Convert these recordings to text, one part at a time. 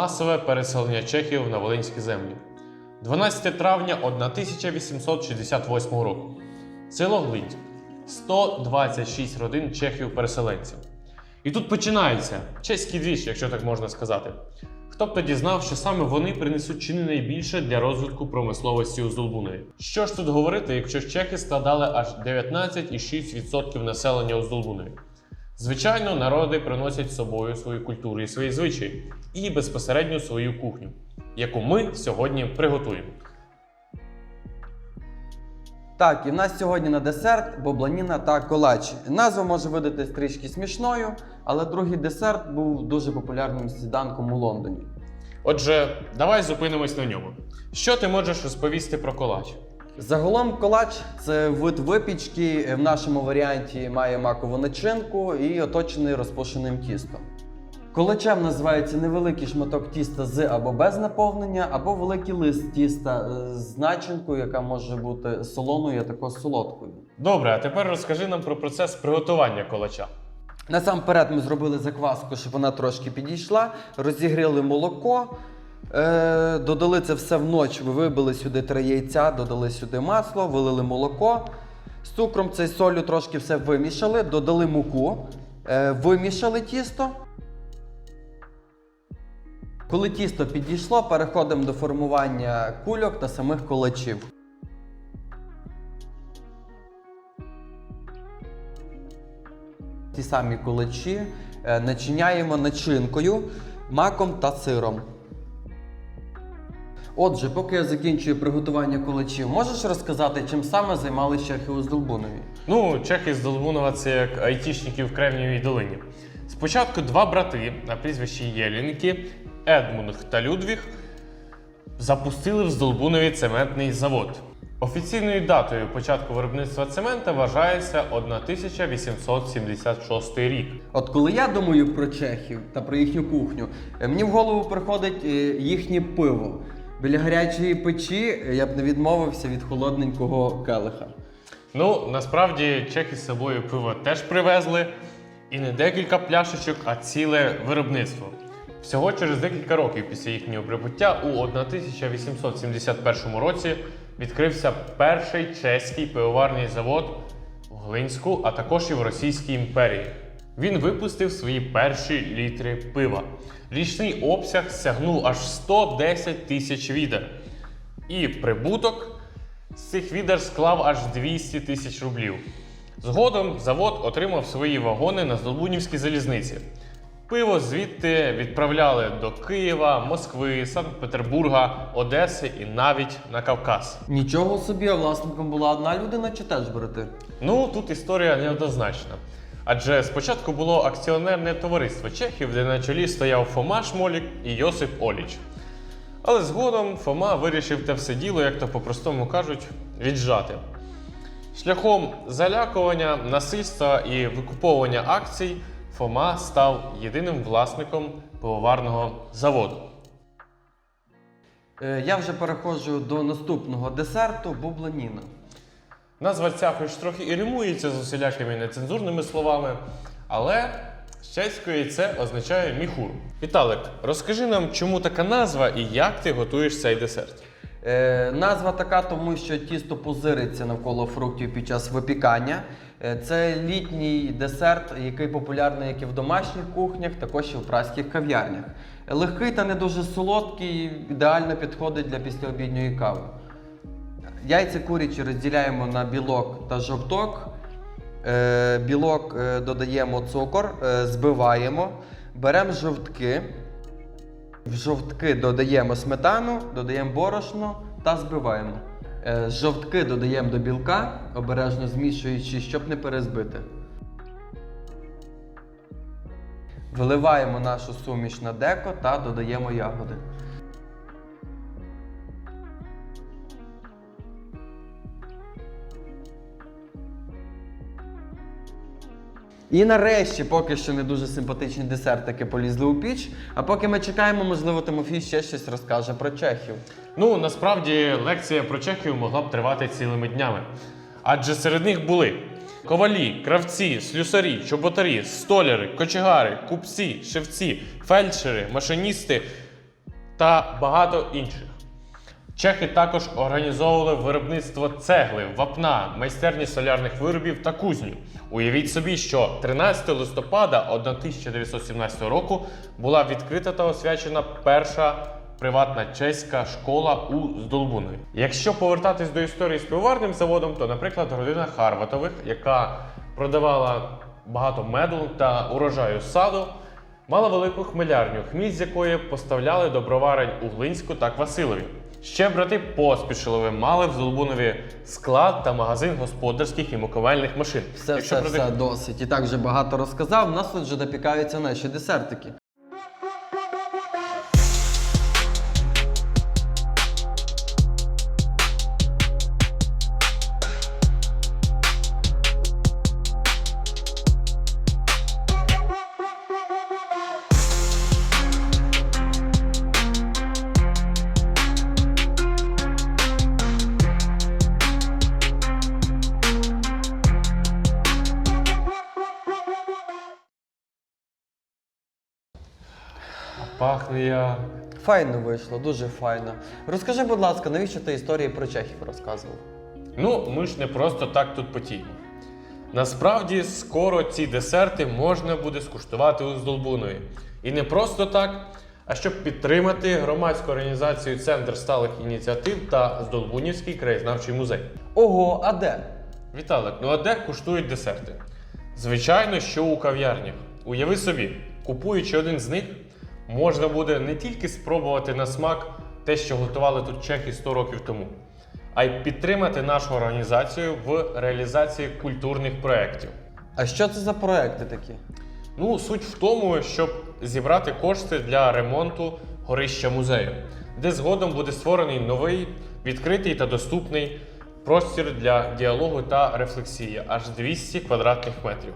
масове переселення чехів на Волинські землі. 12 травня 1868 року. Село Глинь. 126 родин чехів-переселенців. І тут починається чеський двіж, якщо так можна сказати. Хто б тоді знав, що саме вони принесуть чи не найбільше для розвитку промисловості у Здолбунові? Що ж тут говорити, якщо чехи складали аж 19,6% населення у Здолбунові? Звичайно, народи приносять з собою свою культуру і свої звичаї, і безпосередньо свою кухню, яку ми сьогодні приготуємо. Так, і в нас сьогодні на десерт бобланіна та колач. Назва може видатись трішки смішною, але другий десерт був дуже популярним сніданком у Лондоні. Отже, давай зупинимось на ньому. Що ти можеш розповісти про колач? Загалом колач це вид випічки. В нашому варіанті має макову начинку і оточений розпушеним тістом. Колачем називається невеликий шматок тіста з або без наповнення, або великий лист тіста е, з начинкою, яка може бути солоною, а також солодкою. Добре, а тепер розкажи нам про процес приготування колача. Насамперед ми зробили закваску, щоб вона трошки підійшла, розігріли молоко, е, додали це все вночі, вибили сюди три яйця, додали сюди масло, вилили молоко. З цукром це солью трошки все вимішали, додали муку, е, вимішали тісто. Коли тісто підійшло, переходимо до формування кульок та самих колачів. Ті самі кулачі е, начиняємо начинкою, маком та сиром. Отже, поки я закінчую приготування кулачів, можеш розказати, чим саме займалися чехи у Здолбунові? Ну, чехи з Долбунова це як айтішники в Кремнієвій долині. Спочатку два брати на прізвищі Єлінки, Едмунг та Людвіг, запустили в Здолбунові цементний завод. Офіційною датою початку виробництва цемента вважається 1876 рік. От коли я думаю про чехів та про їхню кухню, е, мені в голову приходить е, їхнє пиво. Біля гарячої печі е, я б не відмовився від холодненького келиха. Ну, насправді чехи з собою пиво теж привезли. І не декілька пляшечок, а ціле виробництво. Всього через декілька років після їхнього прибуття у 1871 році відкрився перший чеський пивоварний завод в Глинську, а також і в Російській імперії. Він випустив свої перші літри пива. Річний обсяг сягнув аж 110 тисяч відер. І прибуток з цих відер склав аж 200 тисяч рублів. Згодом завод отримав свої вагони на Здолбунівській залізниці. Пиво звідти відправляли до Києва, Москви, Санкт-Петербурга, Одеси і навіть на Кавказ. Нічого собі, а власником була одна людина чи теж брати? Ну тут історія неоднозначна. Адже спочатку було акціонерне товариство чехів, де на чолі стояв Фома Шмолік і Йосип Оліч. Але згодом Фома вирішив те все діло, як то по-простому кажуть, віджати. Шляхом залякування, насильства і викуповування акцій Фома став єдиним власником пивоварного заводу. Е, Я вже переходжу до наступного десерту бубланіна. Назва ця хоч трохи і римується з усілякими нецензурними словами, але з чеської це означає міхур. Віталик, розкажи нам, чому така назва і як ти готуєш цей десерт. Е, назва така, тому що тісто пузириться навколо фруктів під час випікання. Е, це літній десерт, який популярний як і в домашніх кухнях, також і в праських кав'ярнях. Легкий та не дуже солодкий, ідеально підходить для післяобідньої кави. Яйця курячі розділяємо на білок та жовток. Е, білок е, додаємо цукор, е, збиваємо, беремо жовтки. В жовтки додаємо сметану, додаємо борошно та збиваємо. Жовтки додаємо до білка, обережно змішуючи, щоб не перезбити. Виливаємо нашу суміш на деко та додаємо ягоди. І нарешті, поки що не дуже симпатичні десертики полізли у піч. А поки ми чекаємо, можливо, Тимофій ще щось розкаже про чехів. Ну, насправді, лекція про чехів могла б тривати цілими днями. Адже серед них були ковалі, кравці, слюсарі, чоботарі, столяри, кочегари, купці, шевці, фельдшери, машиністи та багато інших. Чехи також організовували виробництво цегли, вапна, майстерні солярних виробів та кузню. Уявіть собі, що 13 листопада 1917 року була відкрита та освячена перша приватна чеська школа у Здолбунові. Якщо повертатись до історії з пивоварним заводом, то, наприклад, родина Харватових, яка продавала багато меду та урожаю саду, мала велику хмелярню, хміль з якої поставляли до броварень у Глинську та Квасилові. Ще брати Поспішилови мали в Золбунові склад та магазин господарських і муковельних машин. Все, Якщо все, брати... все, досить. І так вже багато розказав. У нас тут вже допікаються наші десертики. Пахне як. Файно вийшло, дуже файно. Розкажи, будь ласка, навіщо ти історії про чехів розказував? Ну, ми ж не просто так тут потіємо. Насправді, скоро ці десерти можна буде скуштувати у Здолбунові. І не просто так, а щоб підтримати громадську організацію Центр сталих ініціатив та Здолбунівський краєзнавчий музей. Ого, а де? Віталик, ну а де куштують десерти? Звичайно, що у кав'ярнях. Уяви собі, купуючи один з них, можна буде не тільки спробувати на смак те, що готували тут чехи 100 років тому, а й підтримати нашу організацію в реалізації культурних проєктів. А що це за проекти такі? Ну, суть в тому, щоб зібрати кошти для ремонту горища музею, де згодом буде створений новий, відкритий та доступний простір для діалогу та рефлексії аж 200 квадратних метрів.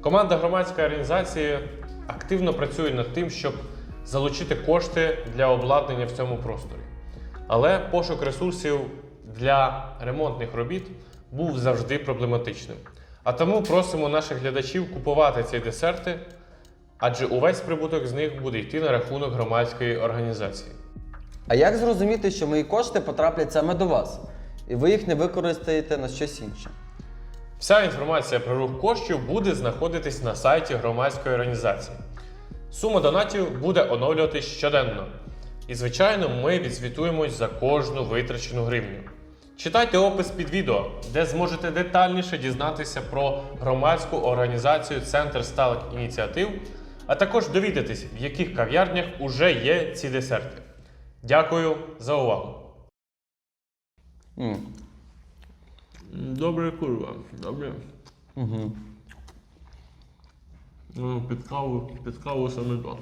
Команда громадської організації активно працює над тим, щоб залучити кошти для обладнання в цьому просторі. Але пошук ресурсів для ремонтних робіт був завжди проблематичним. А тому просимо наших глядачів купувати ці десерти, адже увесь прибуток з них буде йти на рахунок громадської організації. А як зрозуміти, що мої кошти потраплять саме до вас, і ви їх не використаєте на щось інше? Вся інформація про рух коштів буде знаходитись на сайті громадської організації. Сума донатів буде оновлюватись щоденно. І, звичайно, ми відзвітуємось за кожну витрачену гривню. Читайте опис під відео, де зможете детальніше дізнатися про громадську організацію Центр сталих ініціатив, а також довідатись, в яких кав'ярнях уже є ці десерти. Дякую за увагу. Добре, курва, добре. Угу. Ну, під каву, під каву саме то.